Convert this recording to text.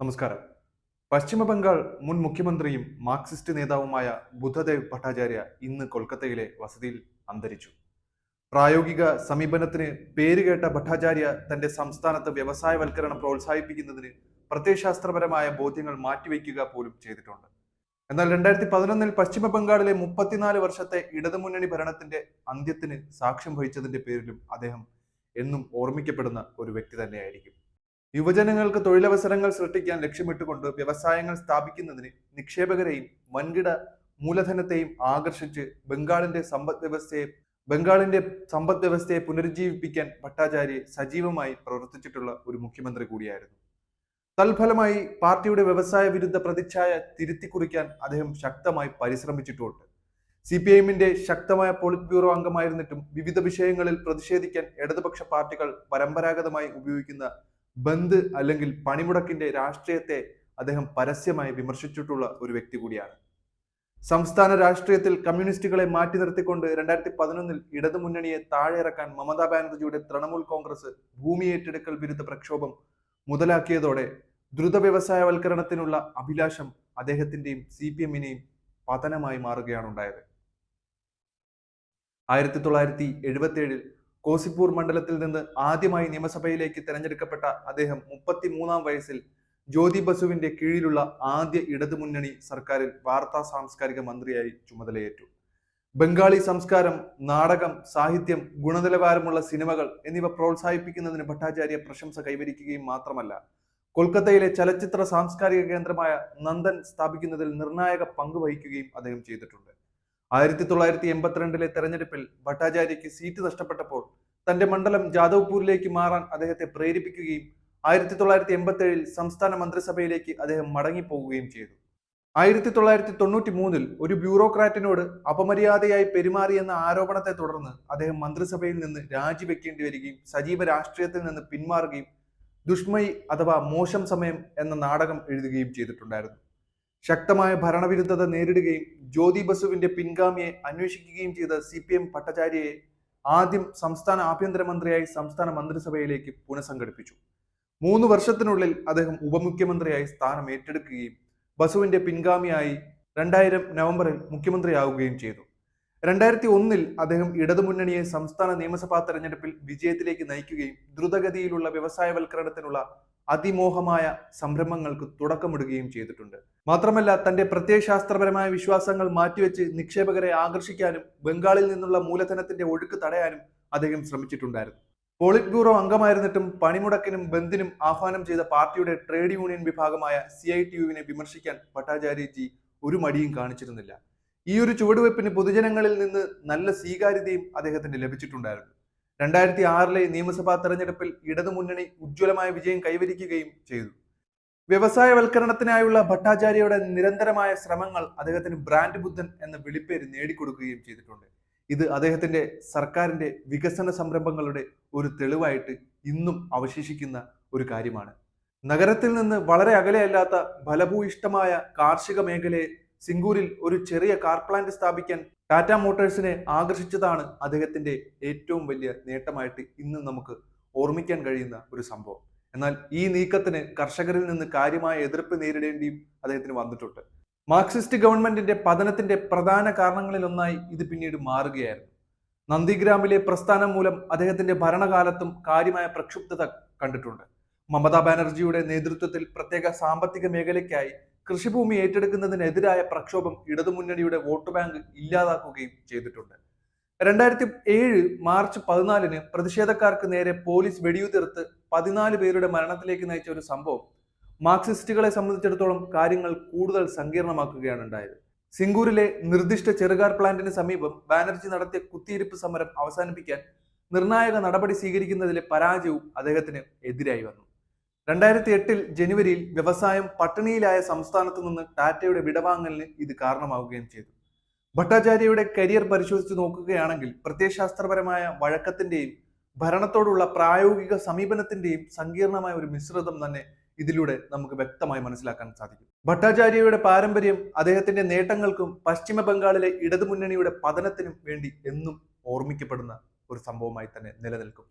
നമസ്കാരം. പശ്ചിമ ബംഗാൾ മുൻ മുഖ്യമന്ത്രിയും മാർക്സിസ്റ്റ് നേതാവുമായ ബുദ്ധദേവ് ഭട്ടാചാര്യ ഇന്ന് കൊൽക്കത്തയിലെ വസതിയിൽ അന്തരിച്ചു. പ്രായോഗിക സമീപനത്തിന് പേരുകേട്ട ഭട്ടാചാര്യ തന്റെ സംസ്ഥാനത്ത് വ്യവസായവൽക്കരണം പ്രോത്സാഹിപ്പിക്കുന്നതിന് പ്രത്യയശാസ്ത്രപരമായ ബോധ്യങ്ങൾ മാറ്റിവെക്കുക പോലും ചെയ്തിട്ടുണ്ട്. എന്നാൽ രണ്ടായിരത്തി പതിനൊന്നിൽ പശ്ചിമ ബംഗാളിലെ മുപ്പത്തിനാല് വർഷത്തെ ഇടതുമുന്നണി ഭരണത്തിന്റെ അന്ത്യത്തിന് സാക്ഷ്യം വഹിച്ചതിന്റെ പേരിലും അദ്ദേഹം എന്നും ഓർമ്മിക്കപ്പെടുന്ന ഒരു വ്യക്തി തന്നെയായിരിക്കും. യുവജനങ്ങൾക്ക് തൊഴിലവസരങ്ങൾ സൃഷ്ടിക്കാൻ ലക്ഷ്യമിട്ടുകൊണ്ട് വ്യവസായങ്ങൾ സ്ഥാപിക്കുന്നതിന് നിക്ഷേപകരെയും വൻകിട മൂലധനത്തെയും ആകർഷിച്ച് ബംഗാളിന്റെ സമ്പദ് വ്യവസ്ഥയെ ബംഗാളിന്റെ സമ്പദ് വ്യവസ്ഥയെ പുനരുജ്ജീവിപ്പിക്കാൻ ഭട്ടാചാര്യ സജീവമായി പ്രവർത്തിച്ചിട്ടുള്ള ഒരു മുഖ്യമന്ത്രി കൂടിയായിരുന്നു. തൽഫലമായി പാർട്ടിയുടെ വ്യവസായ വിരുദ്ധ പ്രതിച്ഛായ തിരുത്തിക്കുറിക്കാൻ അദ്ദേഹം ശക്തമായി പരിശ്രമിച്ചിട്ടുമുണ്ട് സി പി എമ്മിന്റെ ശക്തമായ പോളിറ്റ് ബ്യൂറോ അംഗമായിരുന്നിട്ടും വിവിധ വിഷയങ്ങളിൽ പ്രതിഷേധിക്കാൻ ഇടതുപക്ഷ പാർട്ടികൾ പരമ്പരാഗതമായി ഉപയോഗിക്കുന്ന ബന്ദ് അല്ലെങ്കിൽ പണിമുടക്കിന്റെ രാഷ്ട്രീയത്തെ അദ്ദേഹം പരസ്യമായി വിമർശിച്ചിട്ടുള്ള ഒരു വ്യക്തി കൂടിയാണ്. സംസ്ഥാന രാഷ്ട്രീയത്തിൽ കമ്മ്യൂണിസ്റ്റുകളെ മാറ്റി നിർത്തിക്കൊണ്ട് രണ്ടായിരത്തി പതിനൊന്നിൽ ഇടതുമുന്നണിയെ താഴെയിറക്കാൻ മമതാ ബാനർജിയുടെ തൃണമൂൽ കോൺഗ്രസ് ഭൂമി ഏറ്റെടുക്കൽ വിരുദ്ധ പ്രക്ഷോഭം മുതലാക്കിയതോടെ ദ്രുത വ്യവസായവൽക്കരണത്തിനുള്ള അഭിലാഷം അദ്ദേഹത്തിന്റെയും സി പി എമ്മിനെയും പതനമായി മാറുകയാണ് ഉണ്ടായത്. ആയിരത്തി തൊള്ളായിരത്തി എഴുപത്തി കോസിപ്പൂർ മണ്ഡലത്തിൽ നിന്ന് ആദ്യമായി നിയമസഭയിലേക്ക് തെരഞ്ഞെടുക്കപ്പെട്ട അദ്ദേഹം മുപ്പത്തി മൂന്നാം വയസ്സിൽ ജ്യോതി ബസുവിന്റെ കീഴിലുള്ള ആദ്യ ഇടതു മുന്നണി സർക്കാരിൽ വാർത്താ സാംസ്കാരിക മന്ത്രിയായി ചുമതലയേറ്റു. ബംഗാളി സംസ്കാരം നാടകം സാഹിത്യം ഗുണനിലവാരമുള്ള സിനിമകൾ എന്നിവ പ്രോത്സാഹിപ്പിക്കുന്നതിന് ഭട്ടാചാര്യ പ്രശംസ കൈവരിക്കുകയും മാത്രമല്ല കൊൽക്കത്തയിലെ ചലച്ചിത്ര സാംസ്കാരിക കേന്ദ്രമായ നന്ദൻ സ്ഥാപിക്കുന്നതിൽ നിർണായക പങ്ക് വഹിക്കുകയും അദ്ദേഹം ചെയ്തിട്ടുണ്ട്. ആയിരത്തി തൊള്ളായിരത്തി എൺപത്തിരണ്ടിലെ തെരഞ്ഞെടുപ്പിൽ ഭട്ടാചാര്യയ്ക്ക് സീറ്റ് നഷ്ടപ്പെട്ടപ്പോൾ തന്റെ മണ്ഡലം ജാദവ്പൂരിലേക്ക് മാറാൻ അദ്ദേഹത്തെ പ്രേരിപ്പിക്കുകയും ആയിരത്തി തൊള്ളായിരത്തി എൺപത്തി സംസ്ഥാന മന്ത്രിസഭയിലേക്ക് അദ്ദേഹം മടങ്ങിപ്പോവുകയും ചെയ്തു. ആയിരത്തി തൊള്ളായിരത്തി തൊണ്ണൂറ്റി മൂന്നിൽ ഒരു ബ്യൂറോക്രാറ്റിനോട് അപമര്യാദയായി പെരുമാറിയെന്ന ആരോപണത്തെ തുടർന്ന് അദ്ദേഹം മന്ത്രിസഭയിൽ നിന്ന് രാജിവെക്കേണ്ടി വരികയും സജീവ രാഷ്ട്രീയത്തിൽ നിന്ന് പിന്മാറുകയും ദുഷ്മയി അഥവാ മോശം സമയം എന്ന നാടകം എഴുതുകയും ചെയ്തിട്ടുണ്ടായിരുന്നു. ശക്തമായ ഭരണവിരുദ്ധത നേരിടുകയും ജ്യോതി ബസുവിന്റെ പിൻഗാമിയെ അന്വേഷിക്കുകയും ചെയ്ത സി പി എം ഭട്ടാചാര്യയെ ആദ്യം സംസ്ഥാന ആഭ്യന്തരമന്ത്രിയായി സംസ്ഥാന മന്ത്രിസഭയിലേക്ക് പുനഃസംഘടിപ്പിച്ചു. മൂന്ന് വർഷത്തിനുള്ളിൽ അദ്ദേഹം ഉപമുഖ്യമന്ത്രിയായി സ്ഥാനം ഏറ്റെടുക്കുകയും ബസുവിന്റെ പിൻഗാമിയായി രണ്ടായിരം നവംബറിൽ മുഖ്യമന്ത്രിയാവുകയും ചെയ്തു. രണ്ടായിരത്തി ഒന്നിൽ അദ്ദേഹം ഇടതുമുന്നണിയെ സംസ്ഥാന നിയമസഭാ തെരഞ്ഞെടുപ്പിൽ വിജയത്തിലേക്ക് നയിക്കുകയും ദ്രുതഗതിയിലുള്ള വ്യവസായവൽക്കരണത്തിനുള്ള അതിമോഹമായ സംരംഭങ്ങൾക്ക് തുടക്കമിടുകയും ചെയ്തിട്ടുണ്ട്. മാത്രമല്ല തന്റെ പ്രത്യയശാസ്ത്രപരമായ വിശ്വാസങ്ങൾ മാറ്റിവെച്ച് നിക്ഷേപകരെ ആകർഷിക്കാനും ബംഗാളിൽ നിന്നുള്ള മൂലധനത്തിന്റെ ഒഴുക്ക് തടയാനും അദ്ദേഹം ശ്രമിച്ചിട്ടുണ്ടായിരുന്നു. പോളിറ്റ് ബ്യൂറോ അംഗമായിരുന്നിട്ടും പണിമുടക്കിനും ബന്ദിനും ആഹ്വാനം ചെയ്ത പാർട്ടിയുടെ ട്രേഡ് യൂണിയൻ വിഭാഗമായ സി ഐ ടി യുവിനെ വിമർശിക്കാൻ ഭട്ടാചാര്യജി ഒരു മടിയും കാണിച്ചിരുന്നില്ല. ഈ ഒരു ചുവടുവയ്പ്പിന് പൊതുജനങ്ങളിൽ നിന്ന് നല്ല സ്വീകാര്യതയും അദ്ദേഹത്തിന് ലഭിച്ചിട്ടുണ്ടായിരുന്നു. രണ്ടായിരത്തി ആറിലെ നിയമസഭാ തെരഞ്ഞെടുപ്പിൽ ഇടതുമുന്നണി ഉജ്ജ്വലമായ വിജയം കൈവരിക്കുകയും ചെയ്തു. വ്യവസായവൽക്കരണത്തിനായുള്ള ഭട്ടാചാര്യയുടെ നിരന്തരമായ ശ്രമങ്ങൾ അദ്ദേഹത്തിന് ബ്രാൻഡ് ബുദ്ധൻ എന്ന വിളിപ്പേര് നേടിക്കൊടുക്കുകയും ചെയ്തിട്ടുണ്ട്. ഇത് അദ്ദേഹത്തിന്റെ സർക്കാരിന്റെ വികസന സംരംഭങ്ങളുടെ ഒരു തെളിവായിട്ട് ഇന്നും അവശേഷിക്കുന്ന ഒരു കാര്യമാണ്. നഗരത്തിൽ നിന്ന് വളരെ അകലെയല്ലാത്ത ഫലഭൂയിഷ്ടമായ കാർഷിക മേഖലയെ സിംഗൂരിൽ ഒരു ചെറിയ കാർ പ്ലാന്റ് സ്ഥാപിക്കാൻ ടാറ്റ മോട്ടോഴ്സിനെ ആകർഷിച്ചതാണ് അദ്ദേഹത്തിന്റെ ഏറ്റവും വലിയ നേട്ടമായിട്ട് ഇന്ന് നമുക്ക് ഓർമ്മിക്കാൻ കഴിയുന്ന ഒരു സംഭവം. എന്നാൽ ഈ നീക്കത്തിന് കർഷകരിൽ നിന്ന് കാര്യമായ എതിർപ്പ് നേരിടേണ്ടിയും അദ്ദേഹത്തിന് വന്നിട്ടുണ്ട്. മാർക്സിസ്റ്റ് ഗവൺമെന്റിന്റെ പതനത്തിന്റെ പ്രധാന കാരണങ്ങളിലൊന്നായി ഇത് പിന്നീട് മാറുകയായിരുന്നു. നന്ദിഗ്രാമിലെ പ്രസ്ഥാനം മൂലം അദ്ദേഹത്തിന്റെ ഭരണകാലത്തും കാര്യമായ പ്രക്ഷുബ്ധത കണ്ടിട്ടുണ്ട്. മമതാ ബാനർജിയുടെ നേതൃത്വത്തിൽ പ്രത്യേക സാമ്പത്തിക മേഖലയ്ക്കായി കൃഷിഭൂമി ഏറ്റെടുക്കുന്നതിനെതിരായ പ്രക്ഷോഭം ഇടതുമുന്നണിയുടെ വോട്ട് ബാങ്ക് ഇല്ലാതാക്കുകയും ചെയ്തിട്ടുണ്ട്. രണ്ടായിരത്തി ഏഴ് മാർച്ച് പതിനാലിന് പ്രതിഷേധക്കാർക്ക് നേരെ പോലീസ് വെടിയുതിർത്ത് പതിനാല് പേരുടെ മരണത്തിലേക്ക് നയിച്ച ഒരു സംഭവം മാർക്സിസ്റ്റുകളെ സംബന്ധിച്ചിടത്തോളം കാര്യങ്ങൾ കൂടുതൽ സങ്കീർണമാക്കുകയാണ് ഉണ്ടായത്. സിംഗൂരിലെ നിർദ്ദിഷ്ട ചെറുകാർ പ്ലാന്റിന് സമീപം ബാനർജി നടത്തിയ കുത്തിയിരിപ്പ് സമരം അവസാനിപ്പിക്കാൻ നിർണായക നടപടി സ്വീകരിക്കുന്നതിലെ പരാജയവും അദ്ദേഹത്തിന് എതിരായി വന്നു. രണ്ടായിരത്തി എട്ടിൽ ജനുവരിയിൽ വ്യവസായം പട്ടിണിയിലായ സംസ്ഥാനത്ത് നിന്ന് ടാറ്റയുടെ വിടവാങ്ങലിന് ഇത് കാരണമാവുകയും ചെയ്തു. ഭട്ടാചാര്യയുടെ കരിയർ പരിശോധിച്ച് നോക്കുകയാണെങ്കിൽ പ്രത്യയശാസ്ത്രപരമായ വഴക്കത്തിന്റെയും ഭരണത്തോടുള്ള പ്രായോഗിക സമീപനത്തിന്റെയും സങ്കീർണമായ ഒരു മിശ്രിതം തന്നെ ഇതിലൂടെ നമുക്ക് വ്യക്തമായി മനസ്സിലാക്കാൻ സാധിക്കും. ഭട്ടാചാര്യയുടെ പാരമ്പര്യം അദ്ദേഹത്തിന്റെ നേട്ടങ്ങൾക്കും പശ്ചിമ ബംഗാളിലെ ഇടതുമുന്നണിയുടെ പതനത്തിനും വേണ്ടി എന്നും ഓർമ്മിക്കപ്പെടുന്ന ഒരു സംഭവമായി തന്നെ നിലനിൽക്കും.